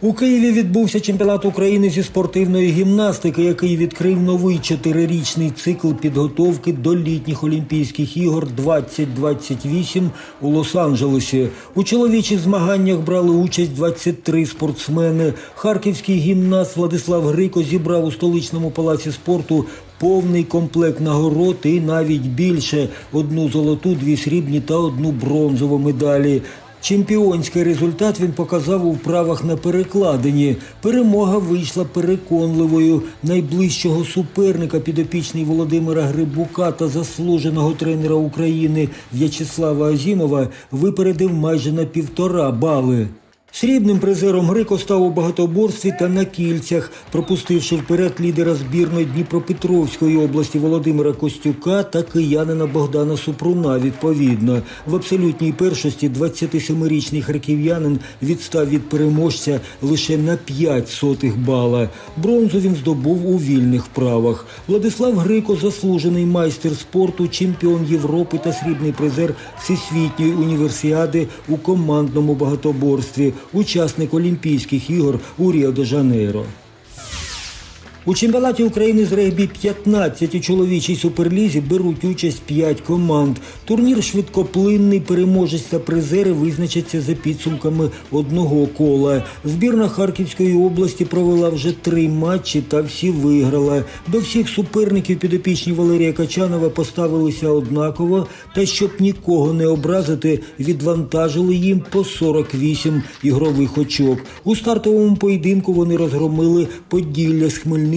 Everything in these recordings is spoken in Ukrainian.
У Києві відбувся чемпіонат України зі спортивної гімнастики, який відкрив новий чотирирічний цикл підготовки до літніх Олімпійських ігор 2028 у Лос-Анджелесі. У чоловічих змаганнях брали участь 23 спортсмени. Харківський гімнаст Владислав Грико зібрав у столичному палаці спорту повний комплект нагород і навіть більше одну золоту, дві срібні та одну бронзову медалі. Чемпіонський результат він показав у вправах на перекладині. Перемога вийшла переконливою. Найближчого суперника підопічний Володимира Грибука та заслуженого тренера України В'ячеслава Азімова випередив майже на півтора бали. Срібним призером Грико став у багатоборстві та на кільцях, пропустивши вперед лідера збірної Дніпропетровської області Володимира Костюка та киянина Богдана Супруна. Відповідно, в абсолютній першості 27-річний харків'янин відстав від переможця лише на 5 сотих бала. Бронзу він здобув у вільних вправах. Владислав Грико заслужений майстер спорту, чемпіон Європи та срібний призер Всесвітньої універсіади у командному багатоборстві, учасник Олімпійських ігор у Ріо-де-Жанейро. У чемпіонаті України з регбі 15 у чоловічій суперлізі беруть участь 5 команд. Турнір швидкоплинний, переможець та призери визначаться за підсумками одного кола. Збірна Харківської області провела вже три матчі та всі виграла. До всіх суперників підопічні Валерія Качанова поставилися однаково, та щоб нікого не образити, відвантажили їм по 48 ігрових очок. У стартовому поєдинку вони розгромили Поділля з Хмельницького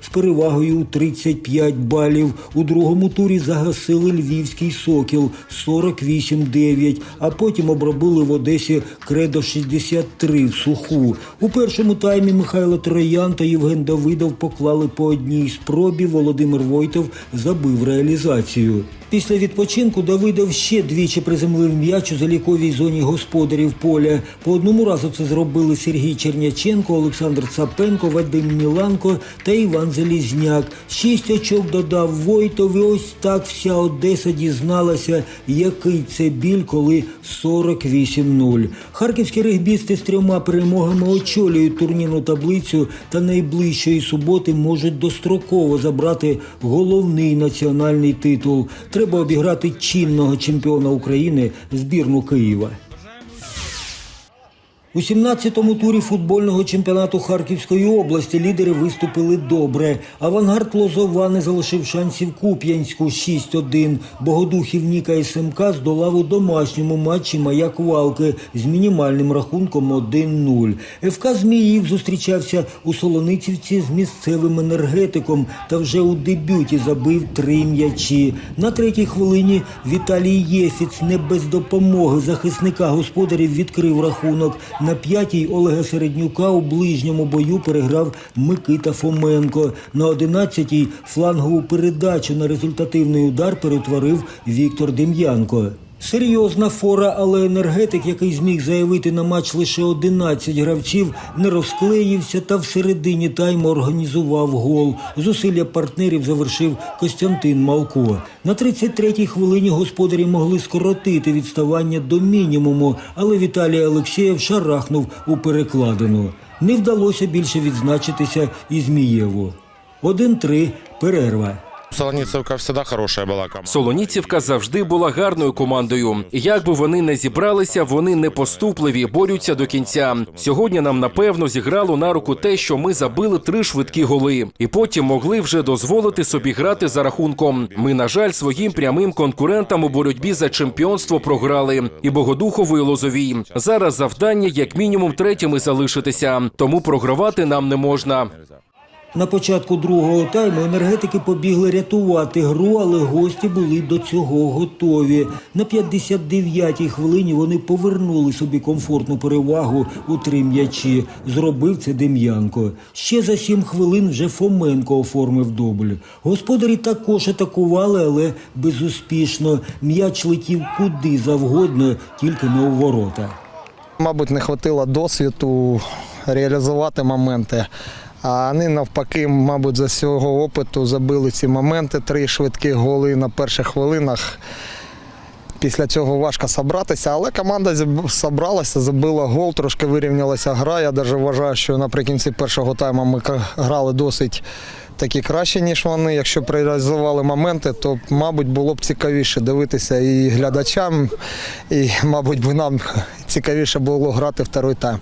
з перевагою у 35 балів. У другому турі загасили Львівський Сокіл 48-9, а потім обробили в Одесі Кредо 63 в суху. У першому таймі Михайло Троян та Євген Давидов поклали по одній спробі. Володимир Войтов забив реалізацію. Після відпочинку Давидов ще двічі приземлив м'яч у заліковій зоні господарів поля. По одному разу це зробили Сергій Черняченко, Олександр Цапенко, Вадим Міланко та Іван Залізняк. Шість очок додав Войтов. І ось так вся Одеса дізналася, який це біль, коли 48-0. Харківські регбісти з трьома перемогами очолюють турнірну таблицю та найближчої суботи можуть достроково забрати головний національний титул. Треба обіграти чинного чемпіона України збірну Києва. У 17-му турі футбольного чемпіонату Харківської області лідери виступили добре. Авангард Лозова не залишив шансів Куп'янську 6-1. Богодухів Ніка і СМК здолав у домашньому матчі Маяк Валки з мінімальним рахунком 1-0. ФК Зміїв зустрічався у Солоницівці з місцевим енергетиком та вже у дебюті забив три м'ячі. На третій хвилині Віталій Єфіц не без допомоги захисника господарів відкрив рахунок. На п'ятій Олега Середнюка у ближньому бою переграв Микита Фоменко. На одинадцятій флангову передачу на результативний удар перетворив Віктор Дем'янко. Серйозна фора, але енергетик, який зміг заявити на матч лише 11 гравців, не розклеївся та в середині тайму організував гол. Зусилля партнерів завершив Костянтин Малко. На 33-й хвилині господарі могли скоротити відставання до мінімуму, але Віталій Олексєєв шарахнув у перекладину. Не вдалося більше відзначитися і Змієву. 1-3 перерва. Солоницевка всегда хорошая была команда. Солоніцівка завжди була гарною командою. Як би вони не зібралися, вони непоступливі, борються до кінця. Сьогодні нам напевно зіграло на руку те, що ми забили три швидкі голи, і потім могли вже дозволити собі грати за рахунком. Ми, на жаль, своїм прямим конкурентам у боротьбі за чемпіонство програли. І Богодухову, і Лозовій. Зараз завдання як мінімум третіми залишитися, тому програвати нам не можна. На початку другого тайму енергетики побігли рятувати гру, але гості були до цього готові. На 59-й хвилині вони повернули собі комфортну перевагу у три м'ячі. Зробив це Дем'янко. Ще за сім хвилин вже Фоменко оформив дубль. Господарі також атакували, але безуспішно. М'яч летів куди завгодно, тільки не у ворота. Мабуть, не вистачило досвіду реалізувати моменти. А вони навпаки, мабуть, за цього опиту забили ці моменти. Три швидкі голи на перших хвилинах. після цього важко зібратися, але команда зіб- зібралася, забила гол, трошки вирівнялася гра. Я навіть вважаю, що наприкінці першого тайму ми грали досить таки краще, ніж вони. Якщо б моменти, то, мабуть, було б цікавіше дивитися і глядачам, і, мабуть, би нам цікавіше було грати второй тайм.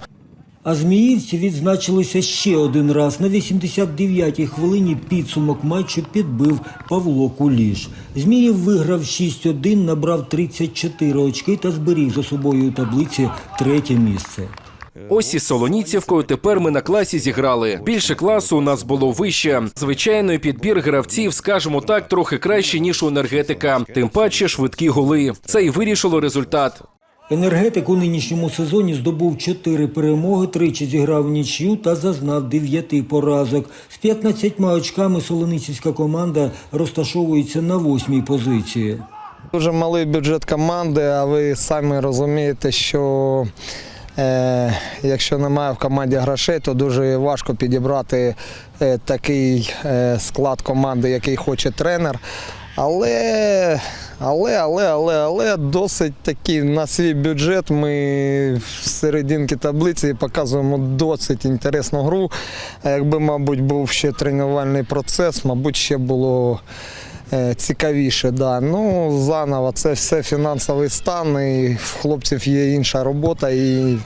А зміївці відзначилися ще один раз. На 89-й хвилині підсумок матчу підбив Павло Куліш. Зміїв виграв 6-1, набрав 34 очки та зберіг за собою у таблиці третє місце. Ось із Солоніцівкою тепер ми на класі зіграли. Більше класу у нас було вище. Звичайно, і підбір гравців, скажімо так, трохи краще ніж у енергетика. Тим паче швидкі голи. Це і вирішило результат. Енергетик у нинішньому сезоні здобув 4 перемоги, тричі зіграв нічю та зазнав 9 поразок. З 15 очками солоницівська команда розташовується на восьмій позиції. Дуже малий бюджет команди, а ви самі розумієте, що е, якщо немає в команді грошей, то дуже важко підібрати е, такий е, склад команди, який хоче тренер. Але, але, але, але, але досить таки на свій бюджет ми в серединки таблиці показуємо досить інтересну гру. Якби, мабуть, був ще тренувальний процес, мабуть, ще було е, цікавіше. Да. Ну, заново, це все фінансовий стан, і в хлопців є інша робота і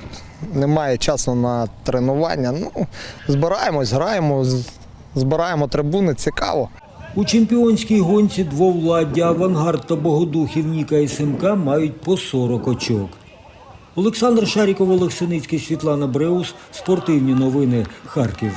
немає часу на тренування. Ну, збираємось, граємо, збираємо трибуни, цікаво. У чемпіонській гонці двовладдя Авангард та Богодухів Ніка і Семка мають по 40 очок. Олександр Шаріков, Олег Синицький, Світлана Бреус. Спортивні новини. Харків.